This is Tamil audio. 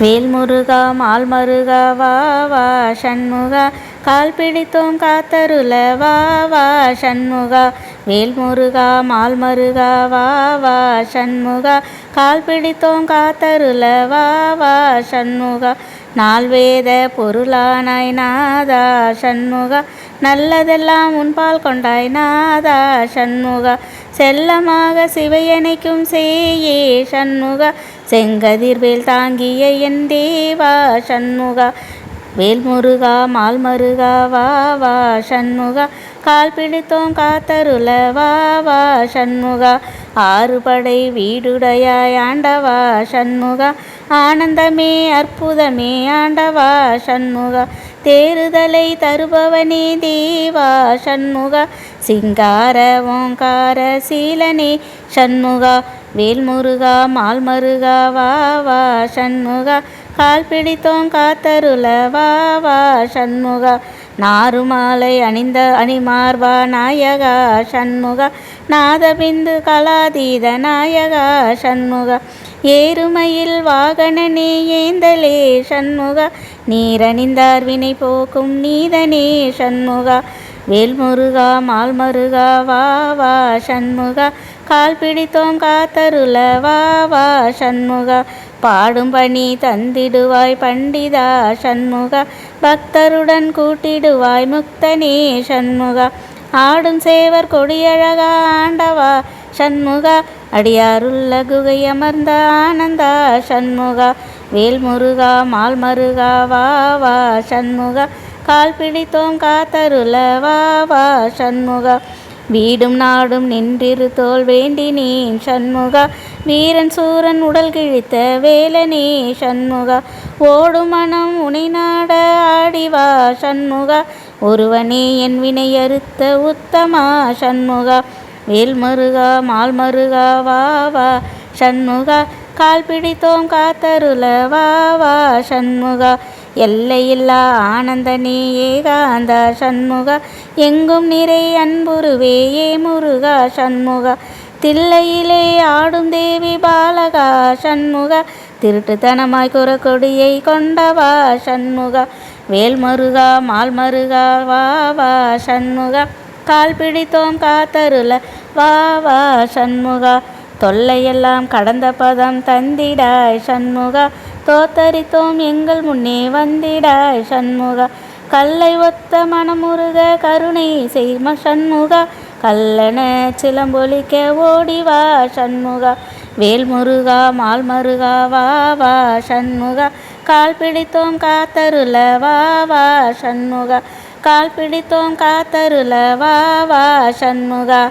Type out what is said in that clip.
வேல்முருகா மால்மருகா வா வா சண்முகா. கால் பிடித்தோம் காத்தருள வா வா சண்முகா. வேல்முருகா மால்மருகா வா வா சண்முகா. கால் பிடித்தோம் காத்தருள வா வா சண்முகா. நால்வேத பொருளானாய் நாதா சண்முகா. நல்லதெல்லாம் உன்பால் கொண்டாய் நாதா சண்முகா. செல்லமாக சிவையணைக்கும் சேயே சண்முகா. செங்கதிர்வேல் தாங்கிய என் தேவா சண்முகா. வேல்முருகா மால்மருகா வா வா சண்முகா. கால் பிடித்தோம் காத்தருள வா வா சண்முகா. ஆறுபடை வீடுடையாய் ஆண்டவா சண்முகா. ஆனந்தமே அற்புதமே ஆண்டவா சண்முகா. தேறுதலை தருபவனே தேவா சண்முகா சிங்கார ஓங்கார சீலனே சண்முகா வேல்முருகா மால்மருகா வா வா சண்முகா கால் பிடித்தோம் காத்தருள வா வா சண்முகா நாருமாலை அணிந்த அணிமார்வா நாயகா சண்முகா நாதபிந்து கலாதீத நாயகா சண்முகா ஏறுமையில் வாகனனே ஏந்தலே சண்முகா. நீரணிந்தார் வினை போக்கும் நீதனே சண்முகா. வேல்முருகா மால்மருகா வா வா சண்முகா. கால் பிடித்தோம் காத்தருள வா வா சண்முகா. பாடும் பணி தந்திடுவாய் பண்டிதா சண்முகா. பக்தருடன் கூட்டிடுவாய் முக்தனே சண்முகா. ஆடும் சேவர் கொடியழகா ஆண்டவா சண்முகா. அடியாருள்ள குகை அமர்ந்த ஆனந்தா சண்முகா வேல்முருகா மால்மருகா வா வா சண்முகா கால் பிடித்தோம் காத்தருள வா வா சண்முகா. வீடும் நாடும் நின்றிரு தோல் வேண்டினேன் சண்முகா. வீரன் சூரன் உடல் கிழித்த வேலனே சண்முகா. ஓடும் மனம் உனை நாட ஆடிவா சண்முகா. ஒருவனே என் வினை அறுத்த உத்தமா சண்முகா. வேல்முருகா மால்மருகா வா வா. சண்முகா கால் பிடித்தோம் காத்தருள வா வா. சண்முகா எல்லையில்லா ஆனந்த நீ ஏகாந்த சண்முகா எங்கும் நிறை அன்புருவே ஏ முருகா. சண்முகா தில்லையிலே ஆடும் தேவி பாலகா. சண்முகா திருட்டுத்தனமாய் குறக்கொடியை கொண்டவா. சண்முகா வேல்மருகா மால்மருகா வா வா. சண்முகா கால் பிடித்தோம் காத்தருள. வா வா சண்முகா. தொல்லையெல்லாம் கடந்த பதம் தந்திடாய் சண்முகா. தோத்தரித்தோம் எங்கள் முன்னே வந்திடாய் சண்முகா. கல்லை ஒத்த மனமுருக கருணை செய்ம சண்முகா. கல்லன சிலம்பொலிக்க ஓடிவா சண்முகா. வேல்முருகா மால்மருகா வா வா சண்முகா. கால் பிடித்தோம் காத்தருள வா வா சண்முகா. கால் பிடித்தோம் காத்தருள வா வா சண்முகா.